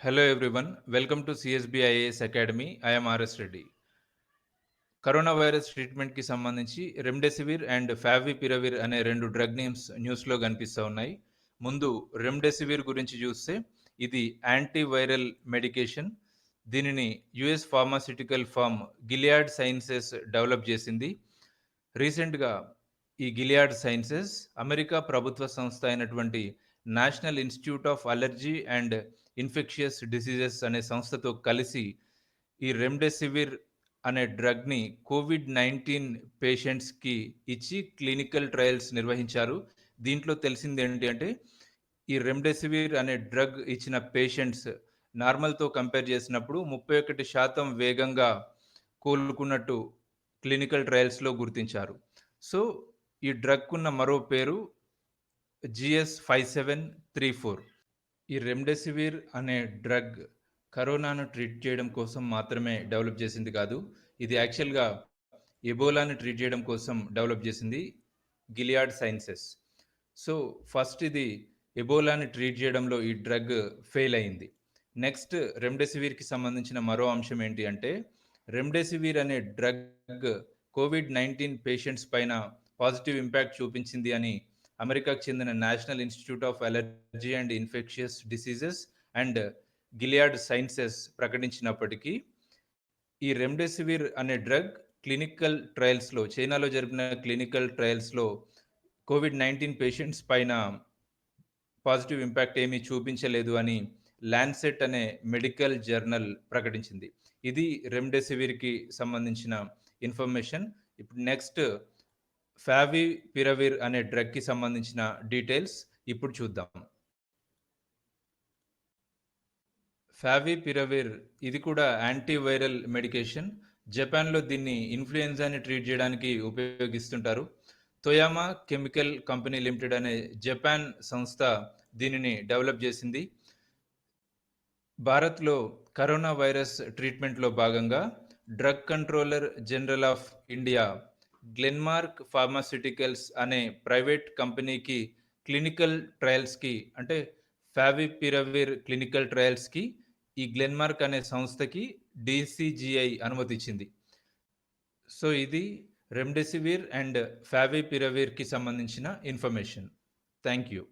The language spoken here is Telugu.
Hello everyone welcome to CSB IAS academy I Reddy corona virus ట్రీట్మెంట్కి సంబంధించి రెమ్డెసివిర్ అండ్ ఫావిపిరవిర్ అనే రెండు డ్రగ్ నేమ్స్ న్యూస్లో కనిపిస్తూ ఉన్నాయి. ముందు రెమ్డెసివిర్ గురించి చూస్తే ఇది యాంటీవైరల్ మెడికేషన్ దీనిని US pharmaceutical firm Gilead Sciences develop చేసింది. రీసెంట్గా ఈ గిలియాడ్ సైన్సెస్ అమెరికా ప్రభుత్వ సంస్థ అయినటువంటి National Institute of allergy and infectious diseases అనే సంస్థతో కలిసి ఈ రెమ్డెసివిర్ అనే డ్రగ్ని కోవిడ్ నైన్టీన్ పేషెంట్స్కి ఇచ్చి క్లినికల్ ట్రయల్స్ నిర్వహించారు. దీంట్లో తెలిసింది ఏంటి అంటే ఈ రెమ్డెసివిర్ అనే డ్రగ్ ఇచ్చిన పేషెంట్స్ నార్మల్తో కంపేర్ చేసినప్పుడు ముప్పై ఒకటి శాతం వేగంగా కోలుకున్నట్టు క్లినికల్ ట్రయల్స్లో గుర్తించారు. సో ఈ డ్రగ్కున్న మరో పేరు GS five seven three four. ఈ రెమ్డెసివిర్ అనే డ్రగ్ కరోనాను ట్రీట్ చేయడం కోసం మాత్రమే డెవలప్ చేసింది కాదు ఇది యాక్చువల్గా ఎబోలాను ట్రీట్ చేయడం కోసం డెవలప్ చేసింది గిలియాడ్ సైన్సెస్. సో ఫస్ట్ ఇది ఎబోలాని ట్రీట్ చేయడంలో ఈ డ్రగ్ ఫెయిల్ అయింది. నెక్స్ట్ రెమ్డెసివిర్కి సంబంధించిన మరో అంశం ఏంటి అంటే రెమ్డెసివిర్ అనే డ్రగ్ కోవిడ్ నైన్టీన్ పేషెంట్స్ పైన పాజిటివ్ ఇంపాక్ట్ చూపించింది అని అమెరికాకు చెందిన National Institute of Allergy and Infectious Diseases and Gilead Sciences ప్రకటించినప్పటికీ ఈ రెమ్డెసివిర్ అనే డ్రగ్ క్లినికల్ ట్రయల్స్లో చైనాలో జరిపిన క్లినికల్ ట్రయల్స్లో కోవిడ్ నైన్టీన్ పేషెంట్స్ పైన పాజిటివ్ ఇంపాక్ట్ ఏమీ చూపించలేదు అని ల్యాన్సెట్ అనే మెడికల్ జర్నల్ ప్రకటించింది. ఇది రెమ్డెసివిర్కి సంబంధించిన ఇన్ఫర్మేషన్. ఇప్పుడు నెక్స్ట్ ఫావి పిరవిర్ అనే డ్రగ్కి సంబంధించిన డీటెయిల్స్ ఇప్పుడు చూద్దాం. ఫావి పిరవిర్ ఇది కూడా యాంటీవైరల్ మెడికేషన్ జపాన్లో దీన్ని ఇన్ఫ్లుయెన్జాని ట్రీట్ చేయడానికి ఉపయోగిస్తుంటారు. తొయామా కెమికల్ కంపెనీ లిమిటెడ్ అనే జపాన్ సంస్థ దీనిని డెవలప్ చేసింది. భారత్లో కరోనా వైరస్ ట్రీట్మెంట్లో భాగంగా drug controller general of India Glenmark pharmaceuticals అనే ప్రైవేట్ కంపెనీకి క్లినికల్ ట్రయల్స్కి అంటే ఫావిపిరవిర్ క్లినికల్ ట్రయల్స్కి ఈ గ్లెన్మార్క్ అనే సంస్థకి డిసిజిఐ అనుమతిచ్చింది. సో ఇది రెమ్డెసివిర్ అండ్ ఫావిపిరవిర్కి సంబంధించిన ఇన్ఫర్మేషన్. Thank you